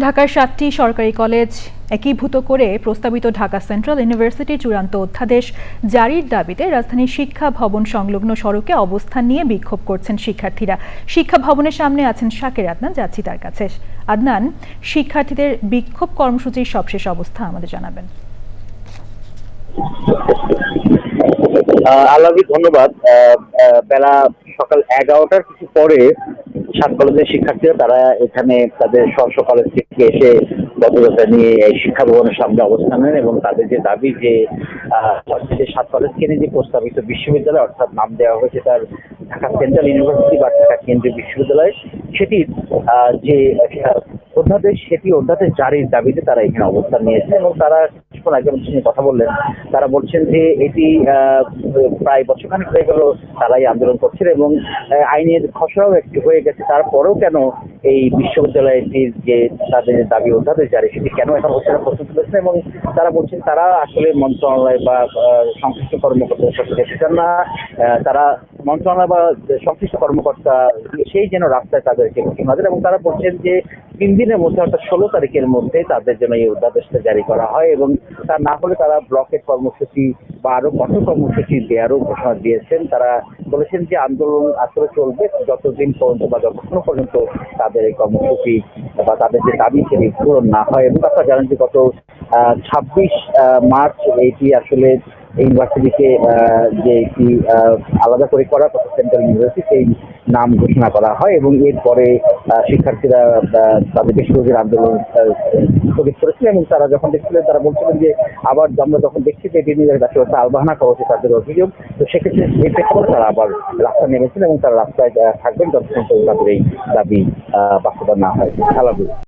ঢাকার সাতটি সরকারি কলেজ একীভূত করে প্রস্তাবিত ঢাকা সেন্ট্রাল ইউনিভার্সিটির চূড়ান্ত অধ্যাদেশ জারির দাবিতে রাজধানীর শিক্ষা ভবন সংলগ্ন সড়কে অবস্থান নিয়ে বিক্ষোভ করছেন শিক্ষার্থীরা। শিক্ষা ভবনের সামনে আছেন শাকের আদনান যাচ্ছি তার কাছে। আদনান শিক্ষার্থীদের বিক্ষোভ কর্মসূচির সবশেষ অবস্থা আমাদের জানাবেন। আহ, ধন্যবাদ। বেলা সকাল এগারোটার কিছু পরে সাত কলেজের শিক্ষার্থীরা তারা এখানে তাদের স্ব কলেজ থেকে এসে পদযাত্রা নিয়ে এই শিক্ষা ভবনের সামনে অবস্থান নেন এবং তাদের যে দাবি যে সাত কলেজকে নিয়ে যে প্রস্তাবিত বিশ্ববিদ্যালয় অর্থাৎ নাম দেওয়া হয়েছে তার ঢাকা সেন্ট্রাল ইউনিভার্সিটি বা ঢাকা কেন্দ্রীয় বিশ্ববিদ্যালয় সেটি আহ, যে অধ্যাদেশ সেটি অধ্যাদেশ জারির দাবিতে তারা এখানে অবস্থান নিয়েছে এবং তারা কিছুক্ষণ আগে আমাদের সঙ্গে কথা বললেন, তারা বলছেন যে এটি প্রায় বছরখানেক হয়ে গেল তারাই আন্দোলন করছেন এবং আইনের খসড়াও একটি হয়ে গেছে। তারপরেও কেন এই বিশ্ববিদ্যালয়টির যে তাদের দাবি অধ্যাদেশ জারি, সেটি কেন এখন হচ্ছে না প্রশ্ন তুলেছেন এবং তারা বলছেন তারা আসলে মন্ত্রণালয় বা সংশ্লিষ্ট কর্মকর্তাদের সাথে যেতে চান না। তারা মন্ত্রণালয় বা সংশ্লিষ্ট কর্মকর্তা সেই যেন রাস্তায় তাদেরকে এবং তারা বলছেন যে তিন দিনের মধ্যে অর্থাৎ ষোলো তারিখের মধ্যে তাদের জন্য এই অধ্যাদেশটা জারি করা হয় এবং তা না হলে তারা ব্লকের কর্মসূচি বা আরও কঠোর কর্মসূচি দেওয়ারও ঘোষণা দিয়েছেন। তারা বলেছেন যে আন্দোলন আসলে চলবে যতদিন পর্যন্ত বা যতক্ষণ পর্যন্ত তাদের এই কর্মসূচি বা তাদের যে দাবি সেটি পূরণ না হয়। এবং আপনারা জানেন যে গত ছাব্বিশ মার্চ এইটি আসলে ইউনিভার্সিটিকে যে একটি আলাদা করে করা কথা সেন্ট্রাল ইউনিভার্সিটি সেই নাম ঘোষণা করা হয় এবং এরপরে শিক্ষার্থীরা তাদের বিশ্ববিদ্যালয়ের আন্দোলন স্থগিত করেছিলেন এবং তারা যখন দেখছিলেন, তারা বলছিলেন যে, আবার আমরা যখন দেখছি যে বিভিন্ন রাষ্ট্র আলবাহানা করা হচ্ছে তাদের অভিযোগ, তো সেক্ষেত্রে এই প্রেক্ষাপটে তারা আবার রাস্তা নেমেছেন এবং তারা রাস্তায় থাকবেন যতক্ষণ তাদের এই দাবি বাস্তবায়ন না হয়। আলাদা